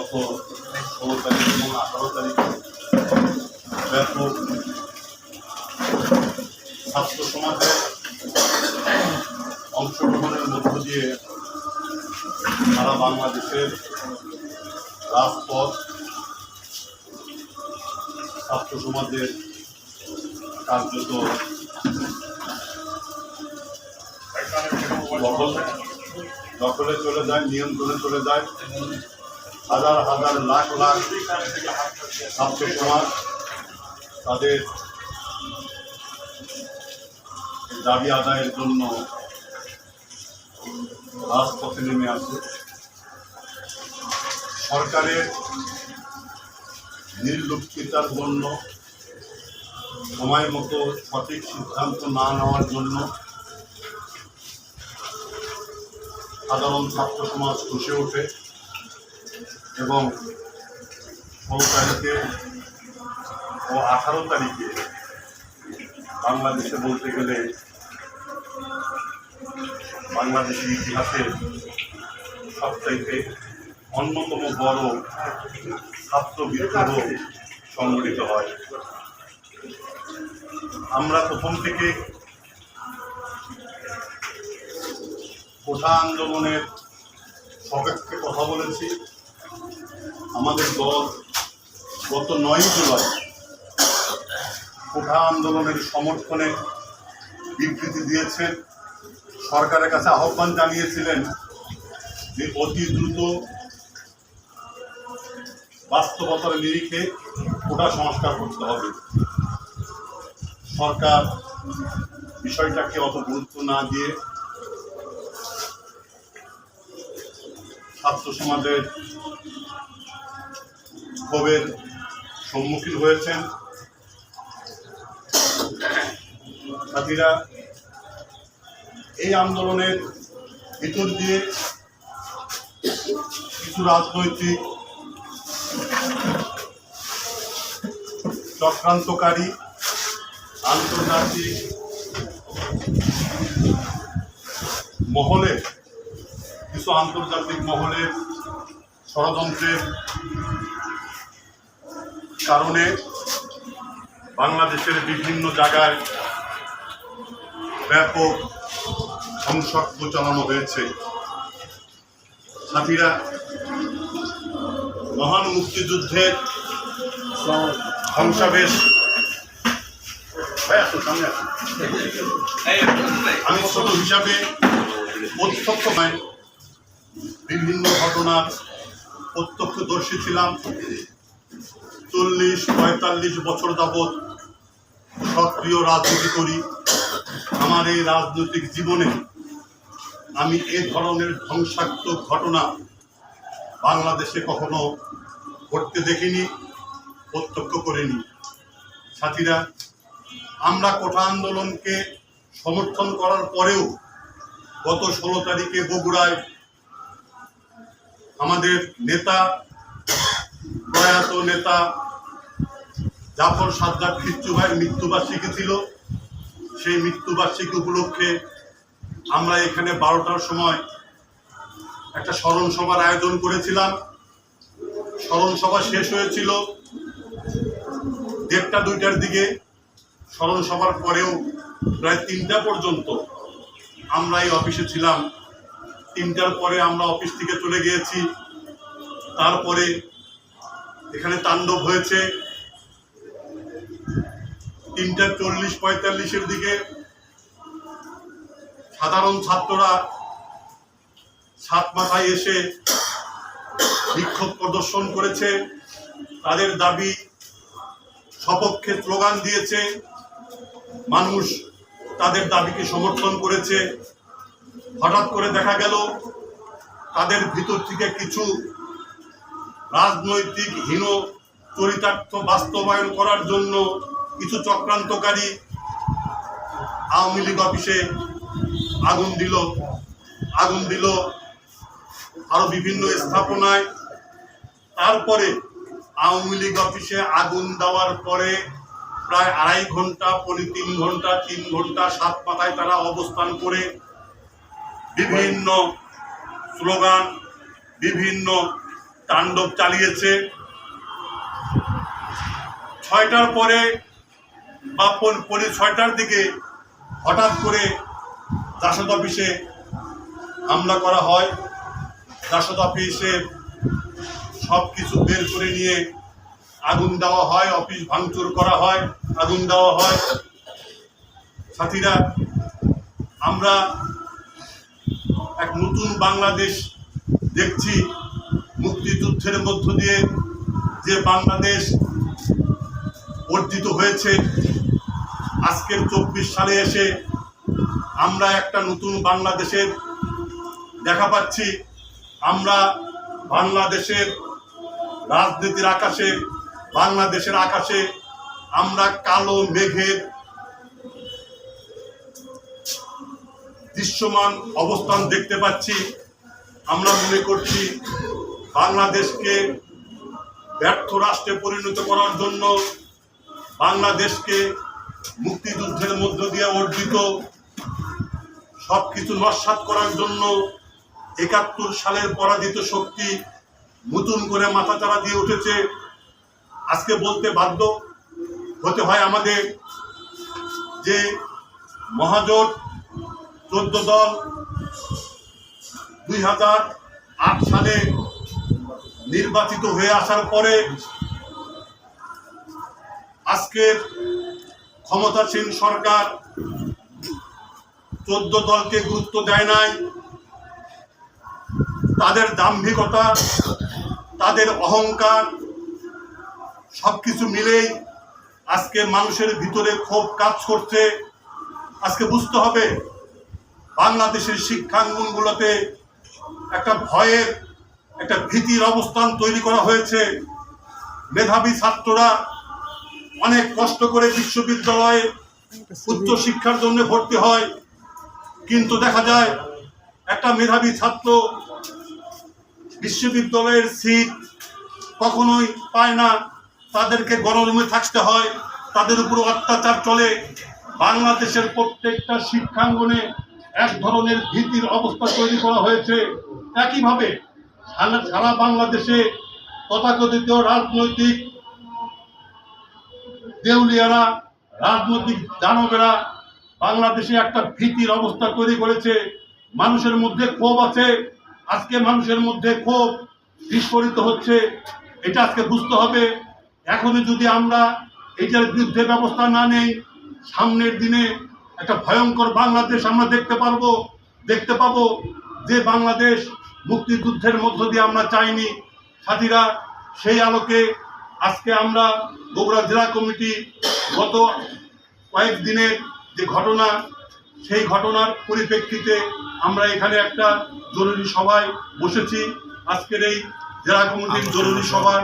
গত ষোলো অংশগ্রহণের মধ্য দিয়ে সারা বাংলাদেশের রাজপথ ছাত্র সমাজের কার্যত দখলে চলে যায়, নিয়ন্ত্রণে চলে যায়। হাজার হাজার লাখ লাখ ছাত্র সমাজ তাদের দাবি আদায়ের জন্য রাজপথে নেমে আসে। সরকারের নির্লুপ্তিতার জন্য, সময় মতো সঠিক সিদ্ধান্ত না নেওয়ার জন্য সাধারণ ছাত্র সমাজ ফুসে ওঠে। এবং ষোলো তারিখে ও আঠারো তারিখে বাংলাদেশে বলতে গেলে বাংলাদেশের ইতিহাসে সবচাইতে অন্যতম বড় ছাত্র বিদ্রোহ সংগঠিত হয়। আমরা প্রথম থেকে কোঠা আন্দোলনের সপক্ষে কথা বলেছি। আমাদের দল গত নয় জুলাই কোঠা আন্দোলনের সমর্থনে বিবৃতি দিয়েছেন সরকারের কাছে আহ্বান জানিয়েছিলেন যে অতি দ্রুত বাস্তবতার নিরিখে কোটা সংস্কার করতে হবে। সরকার বিষয়টাকে অত গুরুত্ব না দিয়ে ছাত্র সমাজের ক্ষোভের সম্মুখীন হয়েছেন। সাথীরা এই আন্দোলনের ভিতর দিয়ে কিছু রাজনৈতিক চক্রান্তকারী আন্তর্জাতিক মহলে, কিছু আন্তর্জাতিক মহলের ষড়যন্ত্রের কারণে বাংলাদেশের বিভিন্ন জায়গায় ব্যাপক ধ্বংসাত্ম চালানো হয়েছে। সাথীরা, মহান মুক্তিযুদ্ধের ধ্বংসাবেশ আমি ছোট হিসাবে প্রত্যক্ষময় বিভিন্ন ঘটনার প্রত্যক্ষদর্শী ছিলাম। চল্লিশ, পঁয়তাল্লিশ বছর যাবৎ সক্রিয় রাজনীতি করি। আমার এই রাজনৈতিক জীবনে আমি এ ধরনের ধ্বংসাত্মক ঘটনা বাংলাদেশে কখনো ঘটতে দেখিনি, প্রত্যক্ষ করিনি। সাথীরা, আমরা কোঠা আন্দোলনকে সমর্থন করার পরেও গত ষোলো তারিখে বগুড়ায় আমাদের নেতা প্রয়াত নেতা জাফর সাদ্দার খিচ্চু ভাইয়ের মৃত্যুবার্ষিকী ছিল। সেই মৃত্যুবার্ষিকী উপলক্ষে আমরা এখানে বারোটার সময় একটা স্মরণ সভার আয়োজন করেছিলাম। স্মরণ সভা শেষ হয়েছিল দেড়টা, দুইটার দিকে। স্মরণ সভার পরেও প্রায় তিনটা পর্যন্ত আমরা এই অফিসে ছিলাম। তিনটার পরে আমরা অফিস থেকে চলে গিয়েছি। তারপরে এখানে তাণ্ডব হয়েছে। তিনটা চল্লিশ পঁয়তাল্লিশের দিকে সাধারণ ছাত্ররা সাত মাথায় এসে বিক্ষোভ প্রদর্শন করেছে। তাদের দাবি সপক্ষে স্লোগান দিয়েছে। মানুষ তাদের দাবিকে সমর্থন করেছে। হঠাৎ করে দেখা গেল, তাদের ভিতর থেকে কিছু রাজনৈতিক হীন চরিতার্থ বাস্তবায়ন করার জন্য কিছু চক্রান্তকারী আওয়ামী লীগ অফিসে আগুন দিল। আগুন দিল আরও বিভিন্ন স্থাপনায়। তারপরে আওয়ামী লীগ অফিসে আগুন দেওয়ার পরে প্রায় আড়াই ঘণ্টা পরি তিন ঘণ্টা তিন ঘণ্টা সাত পাতায় তারা অবস্থান করে বিভিন্ন স্লোগান, বিভিন্ন তাণ্ডব চালিয়েছে। ছয়টার পরে বা পৌনে ছয়টার দিকে হঠাৎ করে জাসদ অফিসে হামলা করা হয়। জাসদ অফিসে সব কিছু বের করে নিয়ে আগুন দেওয়া হয়, অফিস ভাঙচুর করা হয়, আগুন দেওয়া হয়। সাথীরা, আমরা এক নতুন বাংলাদেশ দেখছি। মুক্তিযুদ্ধের মধ্য দিয়ে যে বাংলাদেশ অর্জিত হয়েছে, আজকের চব্বিশ সালে এসে আমরা একটা নতুন বাংলাদেশের দেখা পাচ্ছি। আমরা বাংলাদেশের রাজনীতির আকাশে, বাংলাদেশের আকাশে আমরা কালো মেঘের দৃশ্যমান অবস্থান দেখতে পাচ্ছি। আমরা মনে করছি বাংলাদেশকে ব্যর্থ রাষ্ট্রে পরিণত করার জন্য বাংলাদেশকে মুক্তিযুদ্ধের মধ্য দিয়ে অর্জিত সব কিছু নস্বাত করার জন্য একাত্তর সালের পরাজিত শক্তি নতুন করে মাথাচাড়া দিয়ে উঠেছে। আজকে বলতে বাধ্য হতে হয় আমাদের যে মহাজোট চোদ্দ দল দুই হাজার আট সালে নির্বাচিত হয়ে আসার পরে আজকের ক্ষমতাসীন সরকার চোদ্দ দলকে গুরুত্ব দেয় নাই। তাদের দাম্ভিকতা, তাদের অহংকার সব কিছু মিলেই আজকে মানুষের ভিতরে ক্ষোভ কাজ করছে। আজকে বুঝতে হবে, বাংলাদেশের শিক্ষাঙ্গনগুলোতে একটা ভয়ের একটা ভীতির অবস্থান তৈরি করা হয়েছে। মেধাবী ছাত্ররা অনেক কষ্ট করে বিশ্ববিদ্যালয়ে উচ্চ শিক্ষার জন্য ভর্তি হয়। কিন্তু দেখা যায়, একটা মেধাবী ছাত্র বিশ্ববিদ্যালয়ের সিট কখনোই পায় না। তাদেরকে গণরুমে থাকতে হয়। তাদের উপর অত্যাচার চলে। বাংলাদেশের প্রত্যেকটা শিক্ষাঙ্গনে এক ধরনের ভীতির অবস্থা তৈরি করা হয়েছে। একইভাবে সারা বাংলাদেশে তথাকথিত রাজনৈতিক দেউলিয়ারা, রাজনৈতিক দানবেরা বাংলাদেশে একটা ভীতির অবস্থা তৈরি করেছে। মানুষের মধ্যে ক্ষোভ আছে। আজকে মানুষের মধ্যে ক্ষোভ বিস্ফোরিত হচ্ছে। এটা আজকে বুঝতে হবে। এখনই যদি আমরা এটার বিরুদ্ধে ব্যবস্থা না নেই, সামনের দিনে একটা ভয়ঙ্কর বাংলাদেশ আমরা দেখতে পারব, দেখতে পাবো যে বাংলাদেশ মুক্তিযুদ্ধের মধ্য দিয়ে আমরা চাইনি। সাথীরা, সেই আলোকে আজকে আমরা বগুড়া জেলা কমিটি গত কয়েক দিনের যে ঘটনা, সেই ঘটনার পরিপ্রেক্ষিতে আমরা এখানে একটা জরুরি সভায় বসেছি। আজকের এই জেলা কমিটির জরুরি সভার